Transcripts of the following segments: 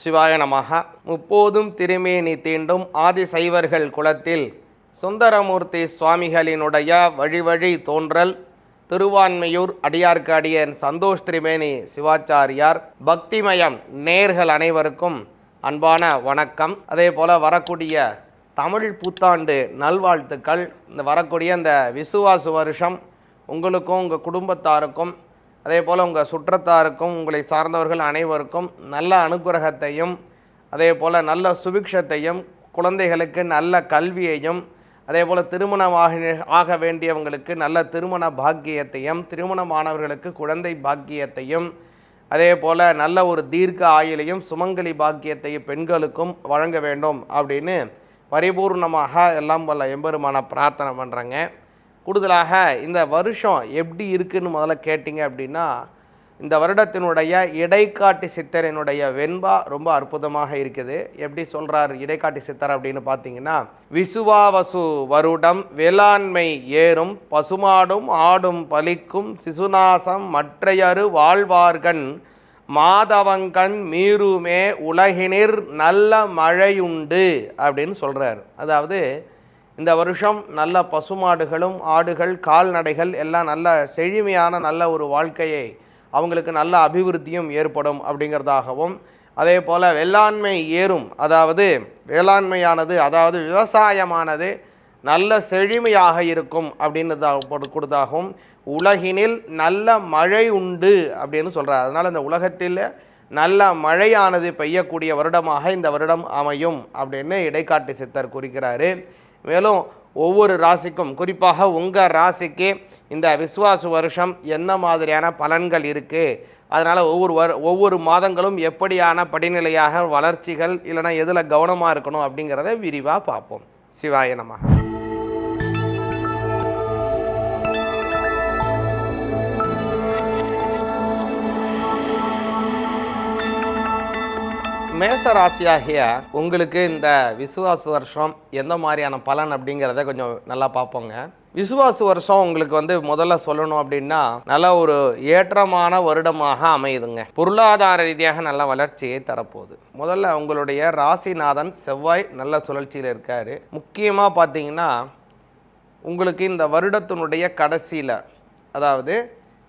சிவாய நமக முப்போதும் திருமேனி தீண்டும் ஆதிசைவர்கள் குலத்தில் சுந்தரமூர்த்தி சுவாமிகளினுடைய வழிவழி தோன்றல் திருவான்மையூர் அடியார்க்கு அடியன் சந்தோஷ் திரிமேனி சிவாச்சாரியார். பக்திமயம் நேர்கள் அனைவருக்கும் அன்பான வணக்கம். அதே போல் வரக்கூடிய தமிழ் புத்தாண்டு நல்வாழ்த்துக்கள். இந்த வரக்கூடிய இந்த விசுவாசு வருஷம் உங்களுக்கும் உங்கள் குடும்பத்தாருக்கும் அதே போல் உங்கள் சுற்றத்தாருக்கும் உங்களை சார்ந்தவர்கள் அனைவருக்கும் நல்ல அனுகிரகத்தையும் அதே போல் நல்ல சுபிக்ஷத்தையும் குழந்தைகளுக்கு நல்ல கல்வியையும் அதே போல் திருமணமாக ஆக வேண்டியவங்களுக்கு நல்ல திருமண பாக்கியத்தையும் திருமணமானவர்களுக்கு குழந்தை பாக்கியத்தையும் அதே போல் நல்ல ஒரு தீர்க்க ஆயுளையும் சுமங்கலி பாக்கியத்தையும் பெண்களுக்கும் வழங்க வேண்டும் அப்படின்னு பரிபூர்ணமாக எல்லாம் வல்ல எம்பெருமான பிரார்த்தனை பண்ணுறேங்க கூடுதலாக இந்த வருஷம் எப்படி இருக்குன்னு முதல்ல கேட்டிங்க அப்படின்னா இந்த வருடத்தினுடைய இடைக்காட்டி சித்தரினுடைய வெண்பா ரொம்ப அற்புதமாக இருக்குது. எப்படி சொல்கிறார் இடைக்காட்டி சித்தர் அப்படின்னு பார்த்தீங்கன்னா விசுவாவசு வருடம் வேளாண்மை ஏறும் பசுமாடும் ஆடும் பலிக்கும் சிசுநாசம் மற்றையரு வாழ்வார்கண் மாதவங்கண் மீறுமே உலகினிர் நல்ல மழையுண்டு அப்படின்னு சொல்கிறார் அதாவது இந்த வருஷம் நல்ல பசுமாடுகளும் ஆடுகள் கால்நடைகள் எல்லாம் நல்ல செழுமையான நல்ல ஒரு வாழ்க்கையை அவங்களுக்கு நல்ல அபிவிருத்தியும் ஏற்படும் அப்படிங்கிறதாகவும் அதே போல் வேளாண்மை ஏறும். அதாவது வேளாண்மையானது அதாவது விவசாயமானது நல்ல செழுமையாக இருக்கும் அப்படின்னு கொடுத்தாகவும் உலகினில் நல்ல மழை உண்டு அப்படின்னு சொல்கிறார் அதனால் இந்த உலகத்தில் நல்ல மழையானது பெய்யக்கூடிய வருடமாக இந்த வருடம் அமையும் அப்படின்னு இடைக்காட்டு சித்தர் குறிக்கிறாரு மேலும் ஒவ்வொரு ராசிக்கும் குறிப்பாக உங்கள் ராசிக்கு இந்த விஸ்வாச வருஷம் என்ன மாதிரியான பலன்கள் இருக்குது அதனால் ஒவ்வொரு வரு ஒவ்வொரு மாதங்களும் எப்படியான படிநிலையாக வளர்ச்சிகள் இல்லைன்னா எதில் கவனமாக இருக்கணும் அப்படிங்கிறத விரிவாக பார்ப்போம். சிவாய நமக. மேச ராசியாகிய உங்களுக்கு இந்த விசுவாச வருஷம் எந்த மாதிரியான பலன் அப்படிங்கிறத கொஞ்சம் நல்லா பார்ப்போங்க. விசுவாச வருஷம் உங்களுக்கு வந்து முதல்ல சொல்லணும் அப்படின்னா நல்ல ஒரு ஏற்றமான வருடமாக அமையுதுங்க. பொருளாதார ரீதியாக நல்ல வளர்ச்சியை தரப்போகுது. முதல்ல உங்களுடைய ராசிநாதன் செவ்வாய் நல்ல சுழற்சியில் இருக்கார். முக்கியமாக பார்த்தீங்கன்னா உங்களுக்கு இந்த வருடத்தினுடைய கடைசியில் அதாவது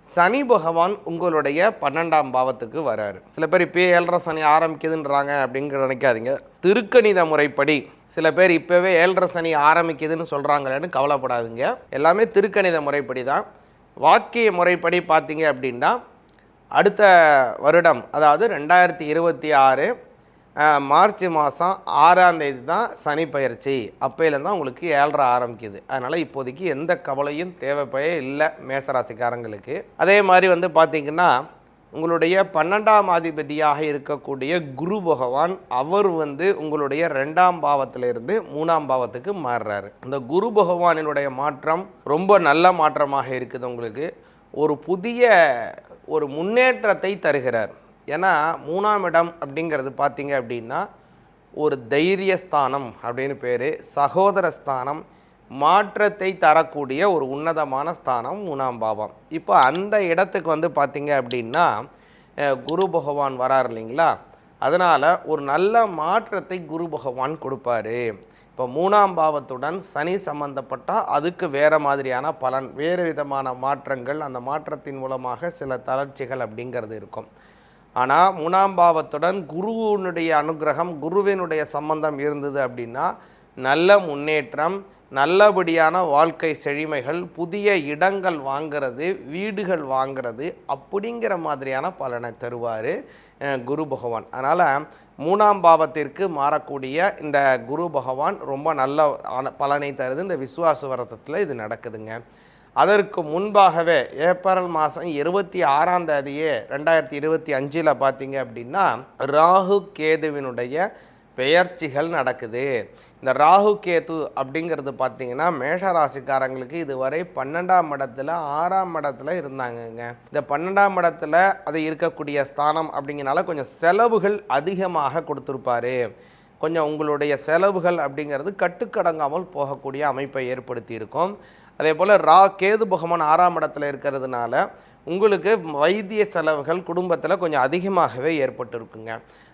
சனி பகவான் உங்களுடைய பன்னெண்டாம் பாவத்துக்கு வராரு. சில பேர் இப்பயே ஏழரை சனி ஆரம்பிக்குதுன்றாங்க அப்படிங்கிற நினைக்காதீங்க. திருக்கணித முறைப்படி சில பேர் இப்போவே ஏழரை சனி ஆரம்பிக்குதுன்னு சொல்கிறாங்களேன்னு கவலைப்படாதுங்க. எல்லாமே திருக்கணித முறைப்படி தான். வாக்கிய முறைப்படி பார்த்தீங்க அப்படின்னா அடுத்த வருடம் அதாவது ரெண்டாயிரத்தி இருபத்தி ஆறு மார்ச் மாதம் ஆறாம் தேதி தான் சனி பயிற்சி. அப்பையிலேருந்து தான் உங்களுக்கு ஏழரை ஆரம்பிக்குது. அதனால் இப்போதைக்கு எந்த கவலையும் தேவைப்பயே இல்லை மேசராசிக்காரங்களுக்கு. அதே மாதிரி வந்து பார்த்திங்கன்னா உங்களுடைய பன்னெண்டாம் அதிபதியாக இருக்கக்கூடிய குரு பகவான் அவர் வந்து உங்களுடைய ரெண்டாம் பாவத்திலிருந்து மூணாம் பாவத்துக்கு மாறுறாரு. இந்த குரு பகவானினுடைய மாற்றம் ரொம்ப நல்ல மாற்றமாக இருக்குது உங்களுக்கு. ஒரு புதிய ஒரு முன்னேற்றத்தை தருகிறார். ஏன்னா மூணாம் இடம் அப்படிங்கிறது பார்த்தீங்க அப்படின்னா ஒரு தைரியஸ்தானம் அப்படின்னு பேர். சகோதர ஸ்தானம் மாற்றத்தை தரக்கூடிய ஒரு உன்னதமான ஸ்தானம் மூணாம் பாவம். இப்போ அந்த இடத்துக்கு வந்து பார்த்தீங்க அப்படின்னா குரு பகவான் வரார் இல்லைங்களா? அதனால் ஒரு நல்ல மாற்றத்தை குரு பகவான் கொடுப்பாரு. இப்போ மூணாம் பாவத்துடன் சனி சம்பந்தப்பட்டால் அதுக்கு வேறு மாதிரியான பலன் வேறு விதமான மாற்றங்கள் அந்த மாற்றத்தின் மூலமாக சில தளர்ச்சிகள் அப்படிங்கிறது இருக்கும். ஆனால் மூணாம் பாவத்துடன் குருவினுடைய அனுகிரகம் குருவினுடைய சம்பந்தம் இருந்தது அப்படின்னா நல்ல முன்னேற்றம் நல்லபடியான வாழ்க்கை செழிமைகள் புதிய இடங்கள் வாங்கிறது வீடுகள் வாங்கிறது அப்படிங்கிற மாதிரியான பலனை தருவார் குரு பகவான். அதனால் மூணாம் பாவத்திற்கு மாறக்கூடிய இந்த குரு பகவான் ரொம்ப நல்ல பலனை தருது. இந்த விசுவாச வரத்தத்தில் இது நடக்குதுங்க. அதற்கு முன்பாகவே ஏப்ரல் மாதம் இருபத்தி ஆறாம் தேதியே ரெண்டாயிரத்தி இருபத்தி அஞ்சில் பார்த்தீங்க அப்படின்னா ராகு கேதுவினுடைய பெயர்ச்சிகள் நடக்குது. இந்த ராகு கேது அப்படிங்கிறது பார்த்தீங்கன்னா மேஷராசிக்காரங்களுக்கு இதுவரை பன்னெண்டாம் இடத்துல ஆறாம் இடத்துல இருந்தாங்கங்க. இந்த பன்னெண்டாம் இடத்துல அது இருக்கக்கூடிய ஸ்தானம் அப்படிங்கிறனால கொஞ்சம் செலவுகள் அதிகமாக கொடுத்துருப்பாரு. கொஞ்சம் உங்களுடைய செலவுகள் அப்படிங்கிறது கட்டுக்கடங்காமல் போகக்கூடிய அமைப்பை ஏற்படுத்தி இருக்கும் அதே போல் ரா கேது பகவான் ஆறாம் இடத்துல இருக்கிறதுனால உங்களுக்கு வைத்திய செலவுகள் குடும்பத்தில் கொஞ்சம் அதிகமாகவே ஏற்பட்டிருக்குங்க.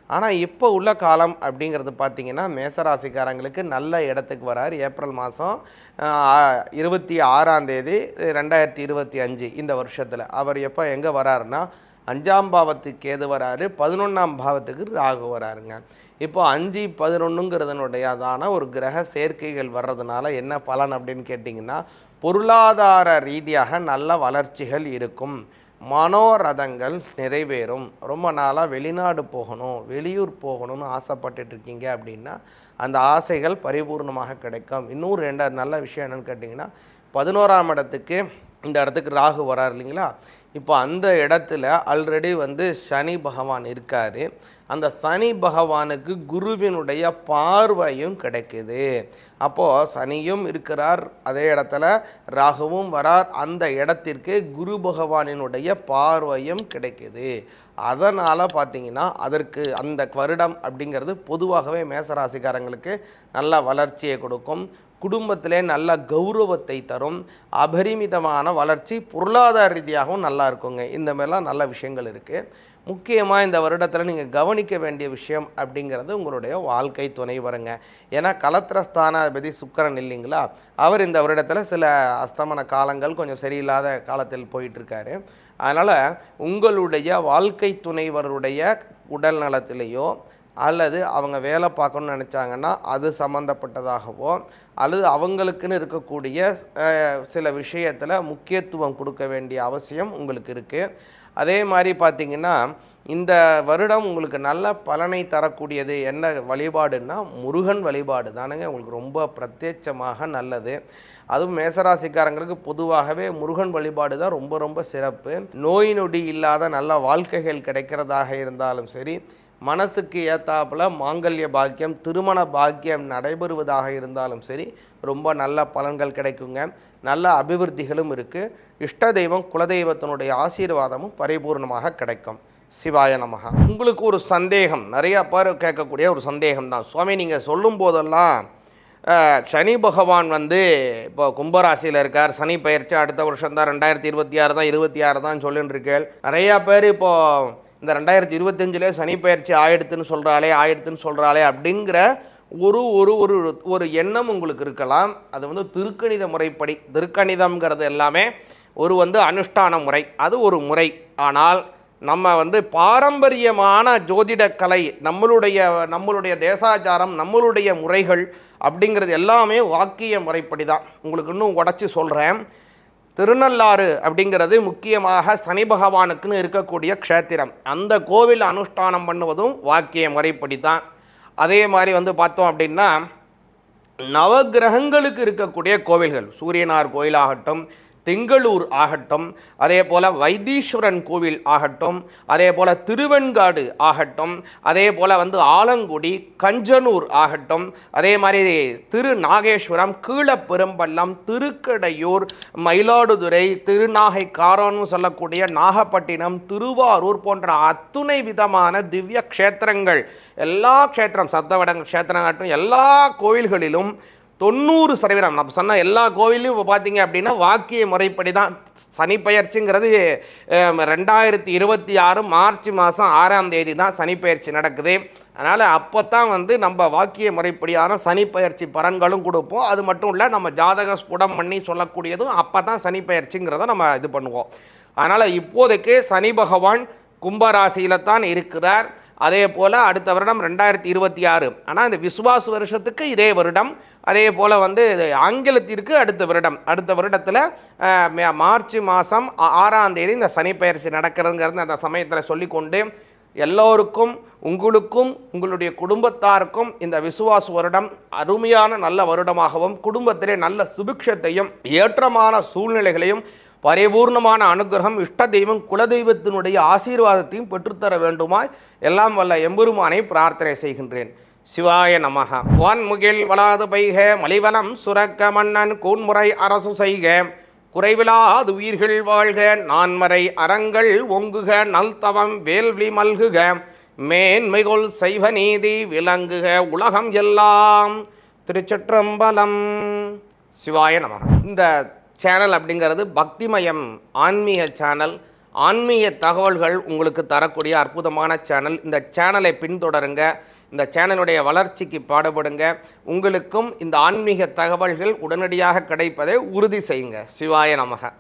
ஆனால் இப்போ உள்ள காலம் அப்படிங்கிறது பார்த்திங்கன்னா மேசராசிக்காரங்களுக்கு நல்ல இடத்துக்கு வரார். ஏப்ரல் மாதம் இருபத்தி ஆறாம் தேதி ரெண்டாயிரத்தி இருபத்தி அஞ்சு இந்த வருஷத்தில். அவர் எப்போ எங்கே வராருன்னா அஞ்சாம் பாவத்துக்கு ஏது வராரு பதினொன்றாம் பாவத்துக்கு ராகு வராருங்க. இப்போ அஞ்சு பதினொன்றுங்கிறதுனுடையதான ஒரு கிரக சேர்க்கைகள் வர்றதுனால என்ன பலன் அப்படின்னு கேட்டிங்கன்னா பொருளாதார ரீதியாக நல்ல வளர்ச்சிகள் இருக்கும். மனோரதங்கள் நிறைவேறும். ரொம்ப நாளாக வெளிநாடு போகணும் வெளியூர் போகணும்னு ஆசைப்பட்டுட்டு இருக்கீங்க அப்படின்னா அந்த ஆசைகள் பரிபூர்ணமாக கிடைக்கும். இன்னும் ரெண்டாவது நல்ல விஷயம் என்னன்னு கேட்டிங்கன்னா பதினோராம் இடத்துக்கு இந்த இடத்துக்கு ராகு வரார் இல்லைங்களா? இப்போ அந்த இடத்துல ஆல்ரெடி வந்து சனி பகவான் இருக்கார். அந்த சனி பகவானுக்கு குருவினுடைய பார்வையும் கிடைக்குது. அப்போது சனியும் இருக்கிறார் அதே இடத்துல ராகுவும் வரார். அந்த இடத்திற்கு குரு பகவானினுடைய பார்வையும் கிடைக்குது. அதனால் பார்த்தீங்கன்னா அதற்கு அந்த வருடம் அப்படிங்கிறது பொதுவாகவே மேசராசிக்காரங்களுக்கு நல்ல வளர்ச்சியை கொடுக்கும். குடும்பத்திலே நல்ல கௌரவத்தை தரும் அபரிமிதமான வளர்ச்சி பொருளாதார ரீதியாகவும் நல்லா இருக்குங்க. இந்த மாதிரிலாம் நல்ல விஷயங்கள் இருக்குது முக்கியமாக இந்த வருடத்தில் நீங்கள் கவனிக்க வேண்டிய விஷயம் அப்படிங்கிறது உங்களுடைய வாழ்க்கை துணை வருங்க ஏன்னா கலத்திரஸ்தானாதிபதி சுக்கரன் இல்லைங்களா? அவர் இந்த வருடத்தில் சில அஸ்தமன காலங்கள் கொஞ்சம் சரியில்லாத காலத்தில் போயிட்டுருக்காரு. அதனால் உங்களுடைய வாழ்க்கை துணைவருடைய உடல் நலத்திலேயோ அல்லது அவங்க வேலை பார்க்கணும்னு நினச்சாங்கன்னா அது சம்மந்தப்பட்டதாகவோ அல்லது அவங்களுக்குன்னு இருக்கக்கூடிய சில விஷயத்தில் முக்கியத்துவம் கொடுக்க வேண்டிய அவசியம் உங்களுக்கு இருக்குது அதே மாதிரி பார்த்திங்கன்னா இந்த வருடம் உங்களுக்கு நல்ல பலனை தரக்கூடியது என்ன வழிபாடுன்னா முருகன் வழிபாடு தானுங்க. உங்களுக்கு ரொம்ப பிரத்யட்சமாக நல்லது. அதுவும் மேசராசிக்காரங்களுக்கு பொதுவாகவே முருகன் வழிபாடு தான் ரொம்ப ரொம்ப சிறப்பு. நோய் நொடி இல்லாத நல்ல வாழ்க்கைகள் கிடைக்கிறதாக இருந்தாலும் சரி மனசுக்கு ஏத்தாப்புல மாங்கல்ய பாக்கியம் திருமண பாக்கியம் நடைபெறுவதாக இருந்தாலும் சரி ரொம்ப நல்ல பலன்கள் கிடைக்குங்க. நல்ல அபிவிருத்திகளும் இருக்குது இஷ்ட தெய்வம் குலதெய்வத்தினுடைய ஆசீர்வாதமும் பரிபூர்ணமாக கிடைக்கும். சிவாய நமகா உங்களுக்கு ஒரு சந்தேகம் நிறையா பேர் கேட்கக்கூடிய ஒரு சந்தேகம் தான். சுவாமி நீங்கள் சொல்லும் போதெல்லாம் சனி பகவான் வந்து இப்போ கும்பராசியில் இருக்கார். சனி பயிற்சி அடுத்த வருஷம் தான் ரெண்டாயிரத்தி இருபத்தி ஆறு தான் இருபத்தி ஆறு தான் சொல்லின்னு இருக்கேள் நிறையா பேர் இப்போது இந்த ரெண்டாயிரத்தி இருபத்தஞ்சிலே சனி பயிற்சி ஆயிடுத்துன்னு சொல்கிறாளே ஆயிடுத்துன்னு சொல்கிறாளே அப்படிங்கிற ஒரு ஒரு ஒரு ஒரு எண்ணம் உங்களுக்கு இருக்கலாம். அது வந்து திருக்கணித முறைப்படி திருக்கணிதம்ங்கிறது எல்லாமே ஒரு வந்து அனுஷ்டான முறை அது ஒரு முறை. ஆனால் நம்ம வந்து பாரம்பரியமான ஜோதிடக்கலை நம்மளுடைய நம்மளுடைய தேசாச்சாரம் நம்மளுடைய முறைகள் அப்படிங்கிறது எல்லாமே வாக்கிய முறைப்படி தான் உங்களுக்கு இன்னும் உடச்சி சொல்கிறேன் திருநள்ளாறு அப்படிங்கிறது முக்கியமாக சனி பகவானுக்குன்னு இருக்கக்கூடிய க்ஷேத்திரம். அந்த கோவில் அனுஷ்டானம் பண்ணுவதும் வாக்கிய முறைப்படி தான் அதே மாதிரி வந்து பார்த்தோம் அப்படின்னா நவக்கிரகங்களுக்கு இருக்கக்கூடிய கோவில்கள் சூரியனார் கோயிலாகட்டும் திங்களூர் ஆகட்டும் அதே போல் வைத்தீஸ்வரன் கோவில் ஆகட்டும் அதே போல் திருவெண்காடு ஆகட்டும் அதே போல் வந்து ஆலங்குடி கஞ்சனூர் ஆகட்டும் அதே மாதிரி திரு நாகேஸ்வரம் கீழப்பெரும்பள்ளம் திருக்கடையூர் மயிலாடுதுறை திருநாகை காரோன்னு சொல்லக்கூடிய நாகப்பட்டினம் திருவாரூர் போன்ற அத்துணை விதமான திவ்ய க்ஷேத்திரங்கள் எல்லா க்ஷேத்திரம் சத்தவடங்க க்ஷேத்திரங்கட்டும் எல்லா கோயில்களிலும் தொண்ணூறு சதவீதம். நம்ம சொன்ன எல்லா கோவிலையும் இப்போ பார்த்தீங்க அப்படின்னா வாக்கிய முறைப்படி தான் சனி பெயர்ச்சிங்கிறது ரெண்டாயிரத்தி இருபத்தி ஆறு மார்ச் மாதம் ஆறாம் தேதி தான் சனி நடக்குது. அதனால் அப்போ தான் வந்து நம்ம வாக்கிய முறைப்படியான சனி பெயர்ச்சி பலன்களும் கொடுப்போம். அது மட்டும் இல்லை நம்ம ஜாதக ஸ்புடம் பண்ணி சொல்லக்கூடியதும் அப்போ தான் சனி நம்ம இது பண்ணுவோம். அதனால் இப்போதைக்கு சனி பகவான் கும்பராசியில் தான் இருக்கிறார். அதே போல் அடுத்த வருடம் ரெண்டாயிரத்தி இருபத்தி ஆறு. ஆனால் இந்த விஸ்வாஸ் வருஷத்துக்கு இதே வருடம். அதே போல் வந்து ஆங்கிலத்திற்கு அடுத்த வருடம். அடுத்த வருடத்தில் மார்ச் மாதம் ஆறாம் தேதி இந்த சனிப்பெயர்ச்சி நடக்கிறதுங்கிறது அந்த சமயத்தில் சொல்லிக்கொண்டு எல்லோருக்கும் உங்களுக்கும் உங்களுடைய குடும்பத்தாருக்கும் இந்த விசுவாச வருடம் அருமையான நல்ல வருடமாகவும் குடும்பத்திலே நல்ல சுபிக்ஷத்தையும் ஏற்றமான சூழ்நிலைகளையும் பரிபூர்ணமான அனுகிரகம் இஷ்ட தெய்வம் குலதெய்வத்தினுடைய ஆசீர்வாதத்தையும் பெற்றுத்தர வேண்டுமாய் எல்லாம் வல்ல எம்பெருமானை பிரார்த்தனை செய்கின்றேன். சிவாய நமக வான்முகில் வளாது பைக மலிவலம் சுரக்க மன்னன் கூன்முறை அரசு செய்க. குறைவிலாது உயிர்கள் வாழ்க நான்மறை அறங்கள் ஒங்குக நல்தவம் வேள்வி மல்குக. மேன்மைகொள் செய்வ நீதி விளங்குக உலகம் எல்லாம் திருச்சிற்றம்பலம். சிவாய நமக இந்த சேனல் அப்படிங்கிறது பக்திமயம் ஆன்மீக சேனல் ஆன்மீக தகவல்கள் உங்களுக்கு தரக்கூடிய அற்புதமான சேனல் இந்த சேனலை பின்தொடருங்க. இந்த சேனலுடைய வளர்ச்சிக்கு பாடுபடுங்க. உங்களுக்கும் இந்த ஆன்மீக தகவல்கள் உடனடியாக கிடைப்பதை உறுதி செய்யுங்க. சிவாய நமக.